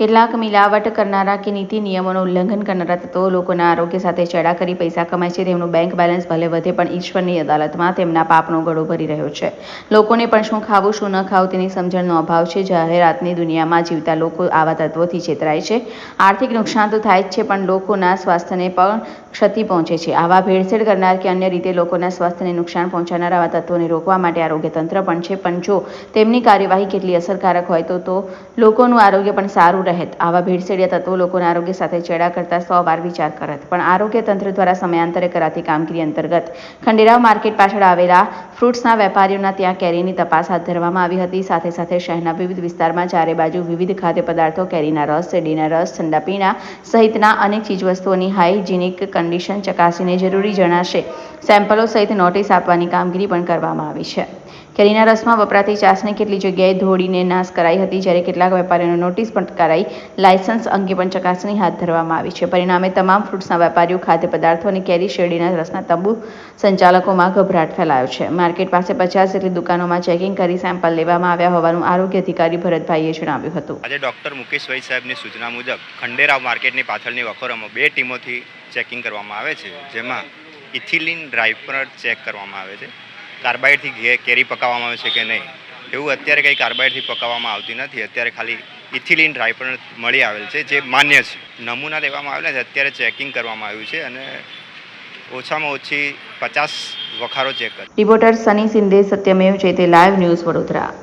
કેટલાક મિલાવટ કરનારા કે નીતિ નિયમોનું ઉલ્લંઘન કરનારા તત્વો લોકોના આરોગ્ય સાથે ચેડા કરી પૈસા કમાય છે. તેમનું બેંક બેલેન્સ ભલે વધે, પણ ઈશ્વરની અદાલતમાં તેમના પાપનો ગળો ભરી રહ્યો છે. લોકોને પણ શું ખાવું, શું ન ખાવું તેની સમજણનો અભાવ છે. જાહેરાતની દુનિયામાં જીવતા લોકો આવા તત્વોથી છેતરાય છે. આર્થિક નુકસાન તો થાય જ છે, પણ લોકોના સ્વાસ્થ્યને પણ ક્ષતિ પહોંચે છે. આવા ભેળસેળ કરનાર કે અન્ય રીતે લોકોના સ્વાસ્થ્યને નુકસાન પહોંચાડનાર આવા તત્વોને રોકવા માટે આરોગ્ય તંત્ર પણ છે. પણ જો તેમની કાર્યવાહી કેટલી અસરકારક હોય તો તો લોકોનું આરોગ્ય પણ સારું રહેત આવા ભેળસેળિયા તત્વો લોકોના આરોગ્ય સાથે ચેડા કરતા સો વાર વિચાર કરત. પણ આરોગ્ય તંત્ર દ્વારા સમયાંતરે કરાતી કામગીરી અંતર્ગત ખંડેરાવ માર્કેટ પાછળ આવેલા ફ્રૂટ્સના વેપારીઓના ત્યાં કેરીની તપાસ હાથ ધરવામાં આવી હતી. સાથે સાથે શહેરના વિવિધ વિસ્તારમાં ચારે બાજુ વિવિધ ખાદ્ય પદાર્થો, કેરીના રસ, શેરડીના રસ ઠંડા પીણા સહિતના અનેક ચીજવસ્તુઓની હાઇજીનિક કન્ડિશન ચકાસીને જરૂરી જણાશે. સેમ્પલો સહિત નોટિસ આપવાની કામગીરી પણ કરવામાં આવી છે. કેરીના રસમાં વપરાતી ચાસને કેટલી જગ્યાએ ધોળીને નાશ કરાઈ હતી? જ્યારે કેટલાક વેપારીઓને નોટિસ પણ કરાઈ લાયસન્સ અંગે પણ ચકાસણી હાથ ધરવામાં આવી છે. પરિણામે તમામ ફ્રૂટ્સના વેપારીઓ, ખાદ્ય પદાર્થો અને કેરી શેરડીના રસના તંબુ સંચાલકોમાં ગભરાટ ફેલાયો છે. માર્કેટ પાસે પચાસ જેટલી દુકાનોમાં ચેકિંગ કરી સેમ્પલ લેવામાં આવ્યા હોવાનું આરોગ્ય અધિકારી ભરતભાઈએ જણાવ્યું હતું. આજે ડૉક્ટર મુકેશભાઈ સાહેબની સૂચના મુજબ ખંડેરાવ માર્કેટની પાછળની વખોરોમાં બે ટીમોથી ચેકિંગ કરવામાં આવે છે, જેમાં ઇથિલિન ડ્રાઈપર ચેક કરવામાં આવે છે. કાર્બાઇડથી કેરી પકાવવામાં આવે છે કે નહીં? એવું અત્યારે કંઈ કાર્બાઇડથી પકાવવામાં આવતી નથી. અત્યારે ખાલી ઇથિલિન પણ મળી આવેલ છે, જે માન્ય છે. નમૂના લેવામાં આવેલા છે, અત્યારે ચેકિંગ કરવામાં આવ્યું છે અને ઓછામાં ઓછી પચાસ વખારો ચેક કરી. Reporter Sunny Sindhe Satyamev Jayate live news Vadodara.